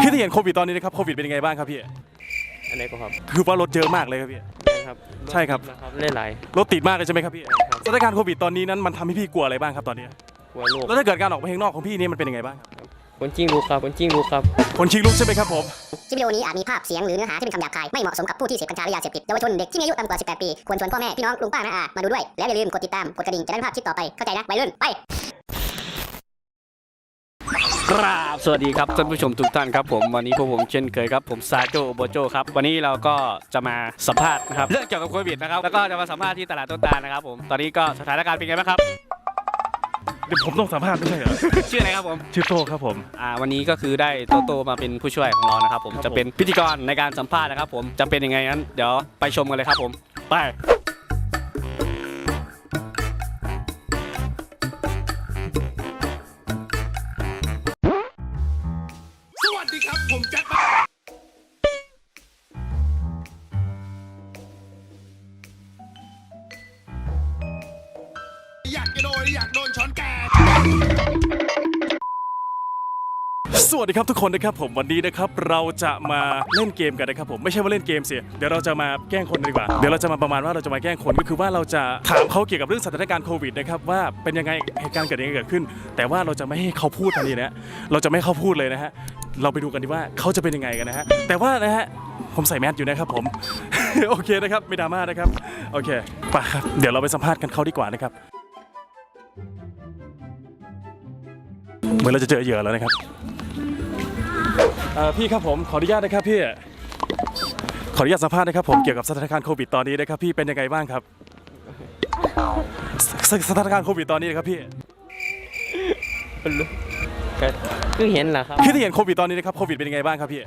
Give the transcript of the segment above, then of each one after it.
คือที่เห็นโควิดตอนนี้นะครับโควิดเป็นยังไงบ้างครับพี่อันไหนก็ครับคือว่ารถเยอะมากเลยครับพี่ครับใช่ครับ นะครับเล่นไหลายรถติดมากเลยใช่ไหมครับพี่ครับสถานการณ์โควิดตอนนี้นั้นมันทำให้พี่กลัวอะไรบ้างครับตอนนี้ กลัวโลกแล้วถ้าเกิดการออกไปข้างนอกของพี่นี่มันเป็นยังไงบ้างครับคนจริงรู้ครับคนจริงรู้ครับ คนชิงลุกใช่ไหมครับผม คลิปวิดีโอนี้อาจมีภาพเสียงหรือเนื้อหาที่เป็นคำหยาบคาย ไม่เหมาะสมกับผู้ที่เสพกัญชาหรือยาเสพติดเยาวชนเด็กที่มีอายุต่ำกว่า 18 ปี ควรชวนพ่อแม่ พี่น้องลุงป้าน้าอามาดูด้วย แล้วอย่าลืมกดติดตาม กดกระดิ่งจะได้ไม่พลาดคลิปต่อไป เข้าใจนะวัยรุ่นไป กราบสวัสดีครับท่านผู้ชมทุกท่านครับผมวันนี้พวกผมเช่นเคยครับผมซาโจโบโจครับวันนี้เราก็จะมาสัมภาษณ์นะครับเรื่องเกี่ยวกับโควิดนะครับแล้วก็จะมาสัมภาษณ์ที่ตลาดต้นตาลนะครับผมตอนนี้ก็สถานการณ์เป็นไงบ้างครับเดี๋ยวผมต้องสัมภาษณ์ไม่ใช่เหรอชื่ออะไรครับผมชื่อโตครับผม อ่าวันนี้ก็คือได้โตโตมาเป็นผู้ช่วยของเรานะครับผมครับผม จะเป็นพิธีกรในการสัมภาษณ์นะครับผมจะเป็นยังไงนั้นเดี๋ยวไปชมกันเลยครับผมไป อยากจะโดนอยากโดนช้อนแกงสวัสดีครับทุกคนนะครับผมวันนี้นะครับเราจะมาเล่นเกมกันนะครับผมไม่ใช่ว่าเล่นเกมเสิเดี๋ยวเราจะมาแกล้งคนดีกว่าเดี๋ยวเราจะมาประมาณว่าเราจะมาแกล้งคนก็คือว่าเราจะถามเขาเกี่ยวกับเรื่องสถานการณ์โควิดนะครับว่าเป็นยังไงเหตุการณ์เกิดยังไงเกิดขึ้น แต่ว่าเราจะไม่ให้เขาพูดทันทีนะเราจะไม่ให้เขาพูดเลยนะฮะเราไปดูกันดีว่าเขาจะเป็นยังไงกันนะฮะแต่ว่านะฮะผมใส่แมสอยู่นะครับผมโอเคนะครับไม่ดราม่านะครับโอเคไปครับเดี๋ยวเราไปสัมภาษณ์กันเขาดีกว่านะครับ เหมือนเราจะเจอเหยื่อแล้วนะครับเอ่อพี่ครับผมขออนุญาตนะครับพี่ขออนุญาตสัมภาษณ์นะครับผมเกี่ยวกับสถานการณ์โควิดตอนนี้นะครับพี่เป็นยังไงบ้างครับสสถานการณ์โควิดตอนนี้นะครับพี่ก็คือเห็นแหละครับคือที่เห็นโควิดตอนนี้นะครับโควิดเป็นยังไงบ้างครับพี่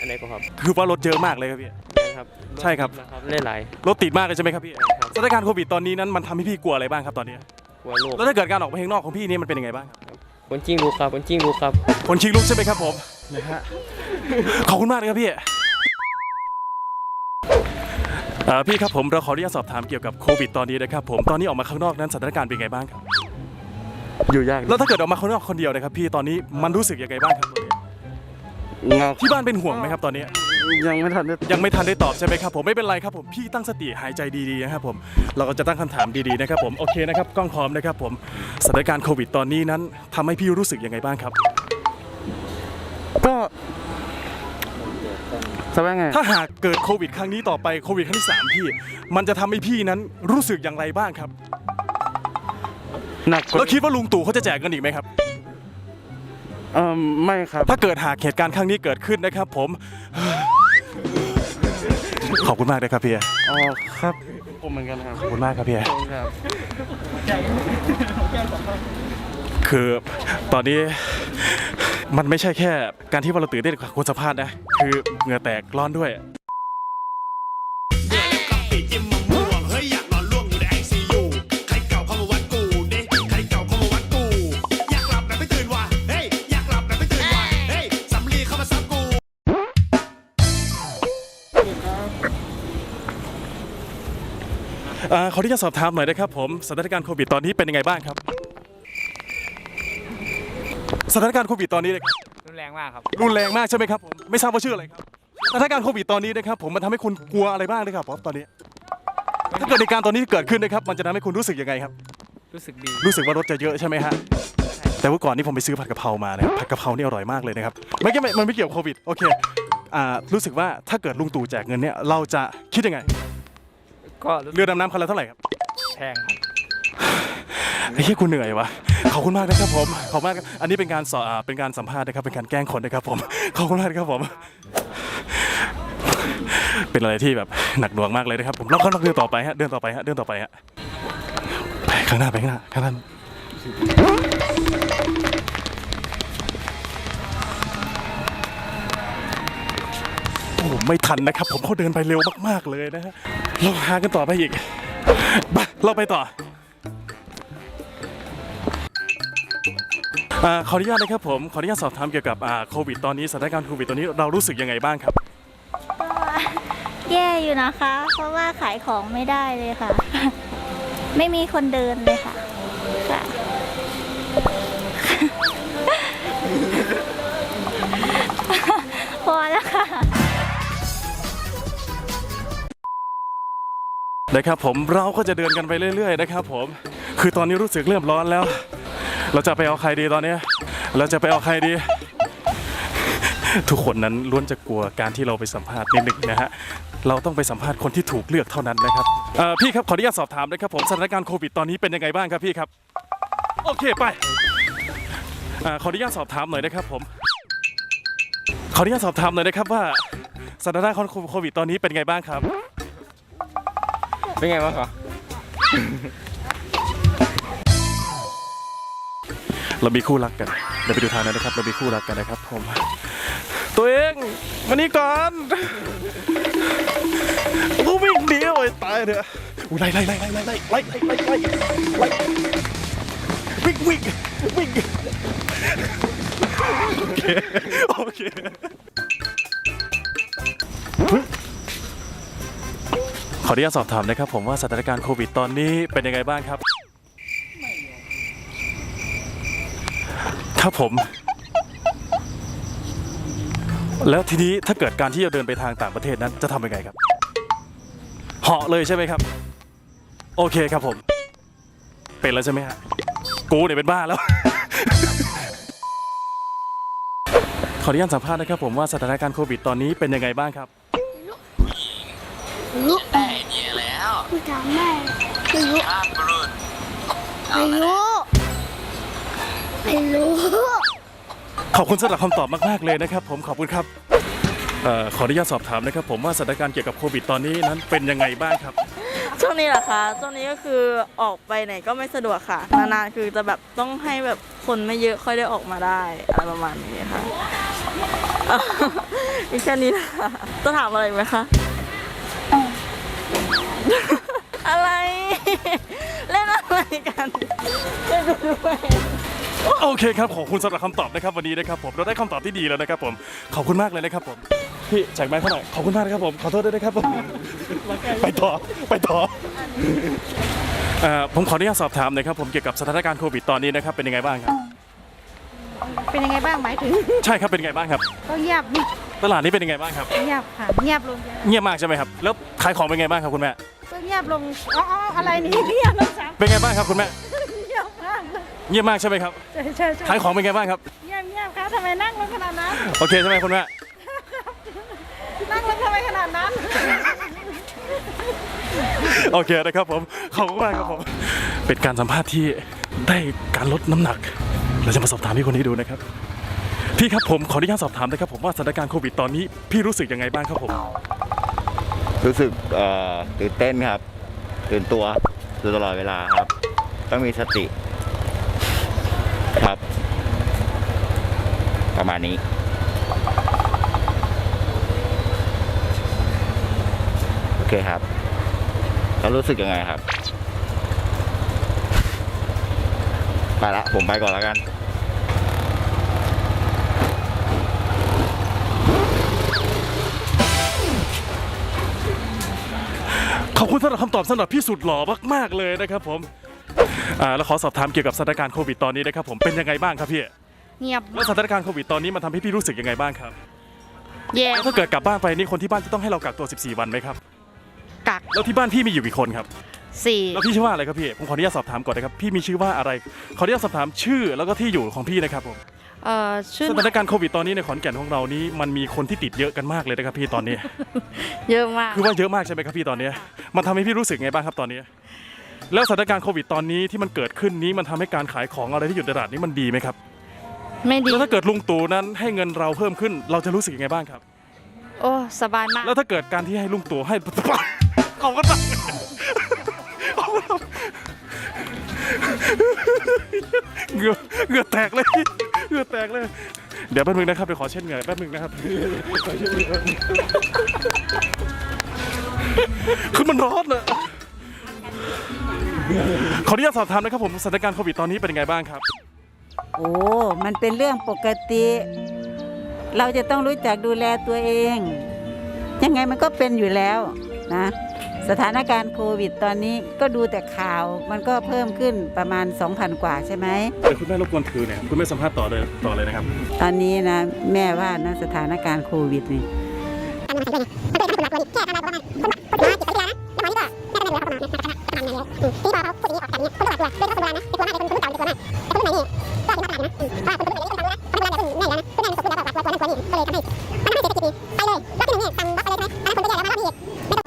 อันไหนก็ครับคือว่ารถเยอะมากเลยครับพี่ครับใช่ครับนะครับเล่นไหลายรถติดมากเลยใช่ไหมครับพี่ครับสถานการณ์โควิดตอนนี้นั้นมันทำให้พี่กลัวอะไรบ้างครับตอนนี้กลัวโลกแล้วถ้าเกิดการออกไปข้างนอกของพี่นี่มันเป็นยังไงบ้าง ครับคนจริงรู้ครับคนจริงรู้ครับ คนชิงลุกใช่ไหมครับผมนะฮะขอบคุณมากเลยครับพี่เอ่อพี่ครับผมเราขออนุญาตสอบถามเกี่ยวกับโควิดตอนนี้นะครับผมตอนนี้ออกมาข้างนอกนั้นสถานการณ์เป็นยังไงบ้างครับอยู่ยากแล้วถ้าเกิดออกมาข้างนอกคนเดียวนะครับพี่ตอนนี้มันรู้สึกยังไงบ้างครับตอนนี้เงาที่บ้านเป็นห่วงไหมครับตอนนี้ ยังไม่ทันได้ยังไม่ทันได้ตอบใช่ไหมครับผมไม่เป็นไรครับผมพี่ตั้งสติหายใจดีๆนะครับผมเราก็จะตั้งคำถามดีๆนะครับผมโอเคนะครับกล้องพร้อมนะครับผมสถานการณ์โควิดตอนนี้นั้นทำให้พี่รู้สึกยังไงบ้างครับ ก็จะว่าไง ถ้าหากเกิดโควิด ครั้งนี้ต่อไปโควิดครั้งที่สามพี่ มันจะทำให้พี่นั้นรู้สึกอย่างไรบ้างครับหนักกแล้วว่าคิดว่าลุงตู่เขาจะแจกเงินอีกไหมครับ เอ่อไม่ครับ ถ้าเกิดหากเหตุการณ์ครั้งนี้เกิดขึ้นนะครับผม ขอบคุณมากนะครับพี่อ๋อครับ ผมเหมือนกันครับขอบคุณมากครับพี่ครับ คือตอนนี้มันไม่ใช่แค่การที่ว่าเราตื่นเต้นกับคนสัมภาษณ์นะ คือเหงื่อแตกร้อนด้วย อ่าขอที่จะสอบถามหน่อยนะครับผมสถานการณ์โควิดตอนนี้เป็นยังไงบ้างครับ สถานการณ์โควิดตอนนี้นะครับรุนแรงมากครับ รุนแรงมากใช่ไหมครับผมไม่ทราบว่าชื่ออะไรครับสถานการณ์โควิดตอนนี้นะครับผมมันทำให้คุณกลัวอะไรบ้างเลยครับผมตอนนี้ ถ้าเกิดในการณ์ตอนนี้เกิดขึ้นนะครับมันจะทำให้คุณรู้สึกยังไงครับ รู้สึกดีรู้สึกว่ารถจะเยอะใช่ไหมฮะแต่ว่าก่อนนี้ผมไปซื้อผัดกะเพรามานะครับผัดกะเพรานี่อร่อยมากเลยนะครับไม่เกี่ยวมันไม่เกี่ยวกับโควิดโอเค อ่ารู้สึกว่าถ้าเกิดลุงตู่แจกเงินเนี่ยเราจะคิดยังไง ก็รู้สึกเรือดำน้ำคันละเท่าไหร่ครับแพงครับ ไอ้เหี้ยกูเหนื่อยวะขอบคุณมากนะครับผมขอบคุณมากครับอันนี้เป็นการสอนอ่าเป็นการสัมภาษณ์นะครับเป็นการแกล้งคนนะครับผมขอบคุณมากครับผม เป็นอะไรที่แบบหนักหน่วงมากเลยนะครับผมเราเขาเดินต่อไปฮะเดินต่อไปฮะเดินต่อไปฮะไปข้างหน้าไปข้างหน้าข้างหน้า โอ้ไม่ทันนะครับ ผมเขาเดินไปเร็วมากๆเลยนะฮะเราหากันต่อไปอีกไปเราไปต่ออ่าขออนุญาตนะครับผมขออนุญาตสอบถามเกี่ยวกับอ่าโควิดตอนนี้สถานการณ์โควิดตอนนี้เรารู้สึกยังไงบ้างครับ แย่อยู่นะคะ เพราะว่าขายของไม่ได้เลยค่ะ ไม่มีคนเดินเลยค่ะ นะครับผมเราก็จะเดินกันไปเรื่อยๆนะครับผมคือตอนนี้รู้สึกเริ่มร้อนแล้ว เราจะไปเอาใครดีตอนนี้ เราจะไปเอาใครดี ทุกคนนั้นล้วนจะกลัวการที่เราไปสัมภาษณ์นิดหนึ่งนะฮะเราต้องไปสัมภาษณ์คนที่ถูกเลือกเท่านั้นนะครับเอ่อพี่ครับขออนุญาตสอบถามนะครับผมสถานการณ์โควิดตอนนี้เป็นยังไงบ้างครับพี่ครับ โอเคไปอขออนุญาตสอบถามหน่อยนะครับผม ขออนุญาตสอบถามหน่อยนะครับว่าสถานการณ์โควิดตอนนี้เป็นไงบ้างครับ เป็นไงบ้างครับเรามีคู่รักกันเดี๋ยวไปดูทางนั้นนะครับ เรามีคู่รักกันนะครับผม ตัวเองมานี่ก่อนกูวิ่งหนีโอ้ยตายเถอะอุ้ยไล่ไล่ไล่ไล่ไล่ไล่ไล่ไล่ไล่ไล่ไล่วิ่งวิ่งวิ่งโอเคโอเค ออนุญาตสอบถามนะครับผมว่าสถานการณ์โควิดตอนนี้เป็นยังไงบ้างครับ ครับผม แล้วทีนี้ถ้าเกิดการที่จะเดินไปทางต่างประเทศนั้นจะทำยังไงครับ เหาะเลยใช่ไหมครับ โอเคครับผม เป็นแล้วใช่ไหมฮะ กูเนี่ยเป็นบ้าแล้ว ขออนุญาตสัมภาษณ์นะครับผมว่าสถานการณ์โควิดตอนนี้เป็นยังไงบ้างครับ ถามแม่ไม่รู้ ไม่รู้ ไม่รู้ ขอบคุณสำหรับคำตอบมาก ๆ เลยนะครับ ผมขอบคุณครับเอ่อขออนุญาตสอบถามนะครับ ผมว่าสถานการณ์เกี่ยวกับโควิดตอนนี้นั้นเป็นยังไงบ้างครับ ช่วงนี้เหรอคะ ช่วงนี้ก็คือออกไปไหนก็ไม่สะดวกค่ะ นานๆคือจะแบบต้องให้แบบคนไม่เยอะค่อยได้ออกมาได้อะไรประมาณนี้ค่ะมีแค่นี้นะคะจะถามอะไรไหมคะอะไร เล่นอะไรกันเล่นด้วยโอเคครับขอบคุณสำหรับคำตอบนะครับวันนี้นะครับผมเราได้คำตอบที่ดีแล้วนะครับผมขอบคุณมากเลยนะครับผมพี่แจกไม้เขาหน่อยขอบคุณมากนะครับผมขอโทษด้วยนะครับผมไปต่อไปต่อเอ่อผมขออนุญาตสอบถามหน่อยครับผมเกี่ยวกับสถานการณ์โควิดตอนนี้นะครับเป็นยังไงบ้างครับเป็นยังไงบ้างหมายถึงใช่ครับเป็นยังไงบ้างครับก็เงียบตลาดนี้เป็นยังไงบ้างครับเงียบค่ะเงียบลงเยอะเงียบมากใช่ไหมครับแล้วขายของเป็นไงบ้างครับคุณแม่ก็ เงียบลงอ๋ออ๋ออะไรนี่เงียบลงสามเป็นไงบ้างครับคุณแม่ เงียบมากเลยเงียบมากใช่ไหมครับ ใช่ใช่ใช่ขายของเป็นไงบ้างครับ เงียบเงียบค่ะทำไมนั่งลงขนาดนั้น โอเคใช่ไหมคุณแม่ นั่งลงทำไมขนาดนั้น โอเคนะครับผม ขอบคุณมากครับผม เป็นการสัมภาษณ์ที่ได้การลดน้ำหนัก เราจะมาสอบถามพี่คนนี้ดูนะครับ พี่ครับผมขออนุญาตสอบถามนะครับผมว่าสถานการณ์โควิดตอนนี้พี่รู้สึกยังไงบ้างครับผม รู้สึกตื่นเต้นครับ ตื่นตัวอยู่ตลอดเวลาครับ ต้องมีสติครับ ประมาณนี้โอเคครับแล้วรู้สึกยังไงครับ ไปละ ผมไปก่อนแล้วกัน ขอบคุณสำหรับคำตอบสำหรับพี่สุดหล่อมากๆเลยนะครับผมอ่าแล้วขอสอบถามเกี่ยวกับสถานการณ์โควิดตอนนี้นะครับผมเป็นยังไงบ้างครับพี่เงียบแล้วสถานการณ์โควิดตอนนี้มันทำให้พี่รู้สึกยังไงบ้างครับแย่แล้วถ้าเกิดกลับบ้านไปนี่คนที่บ้านจะต้องให้เรากักตัว 14 วันไหมครับกักแล้วที่บ้านพี่มีอยู่กี่คนครับสี่แล้วพี่ชื่อว่าอะไรครับพี่ผมขออนุญาตสอบถามก่อนนะครับพี่มีชื่อว่าอะไรขออนุญาตสอบถามชื่อแล้วก็ที่อยู่ของพี่นะครับผม เอ่อชื่อสถานการณ์โควิดตอนนี้ในขอนแก่นของเรานี้มันมีคนที่ติดเยอะกันมากเลยนะครับพี่ตอนนี้ เยอะมาก คือว่าเยอะมากใช่ไหมครับพี่ตอนนี้ มันทำให้พี่รู้สึกไงบ้างครับตอนนี้ แล้วสถานการณ์โควิดตอนนี้ที่มันเกิดขึ้นนี้มันทำให้การขายของอะไรที่อยู่ในตลาดนี้มันดีไหมครับไม่ดี แล้วถ้าเกิดลุงตู่นั้นให้เงินเราเพิ่มขึ้น เราจะรู้สึกยังไงบ้างครับ โอ้สบายมาก แล้วถ้าเกิดการที่ให้ลุงตู่ให้ขอบคุณมากขอบคุณมาก เหงื่อเหงื่อแตกเลยเหงื่อแตกเลย เดี๋ยวแป๊บนึงนะครับเดี๋ยวขอเช็ดเหงื่อแป๊บนึงนะครับคือมันร้อนเลยขออนุญาตสอบถามนะครับผมสถานการณ์โควิดตอนนี้เป็นยังไงบ้างครับโอ้ มันเป็นเรื่องปกติ เราจะต้องรู้จักดูแลตัวเอง ยังไงมันก็เป็นอยู่แล้วนะ สสถานการณ์โควิด ตอนนี้ก็ดูแต่ข่าวมันก็เพิ่มขึ้นประมาณ 2,000 กว่าใช่ไหมเดี๋ยวคุณแม่รบกวนถือเนี่ยคุณแม่สัมภาษณ์ต่อเลยต่อเลยนะครับ ตอนนี้นะแม่ว่านะสถานการณ์โควิดนี่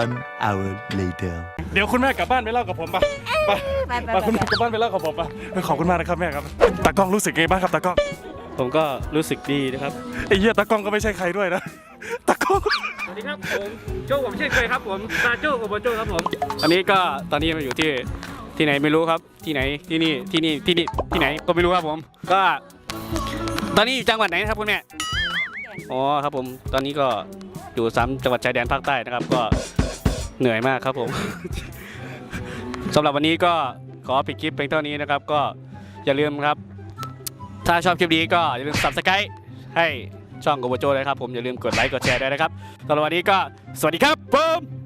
One hour later เดี๋ยวคุณแม่กลับบ้านไปเล่ากับผมปะไปไปไปไป คุณแม่กลับบ้านไปเล่ากับผมปะขอบคุณมากนะครับแม่ครับตากล้องรู้สึกไงบ้างครับตากล้องผมก็รู้สึกดีนะครับไอ้เหี้ยตากล้องก็ไม่ใช่ใครด้วยนะตากล้องสวัสดีครับผมโจ้ผมเช่นเคยครับผมซาโจ้โอโบโจ้ครับผมอันนี้ก็ตอนนี้มาอยู่ที่ที่ไหนไม่รู้ครับที่ไหนที่นี่ที่นี่ที่นี่ที่ไหนก็ไม่รู้ครับผม ก็ ตอนนี้อยู่จังหวัดไหนนะครับคุณแม่อ๋อครับผมตอนนี้ก็อยู่สามจังหวัดชายแดนภาคใต้นะครับ ก็ เหนื่อยมากครับผม สำหรับวันนี้ก็ขอปิดคลิปเพียงเท่านี้นะครับ ก็อย่าลืมครับ ถ้าชอบคลิปนี้ก็อย่าลืม subscribe ให้ช่องโกโบโจเลยครับผมอย่าลืมกดไลค์กดแชร์ด้วยนะครับสำหรับวันนี้ก็สวัสดีครับผม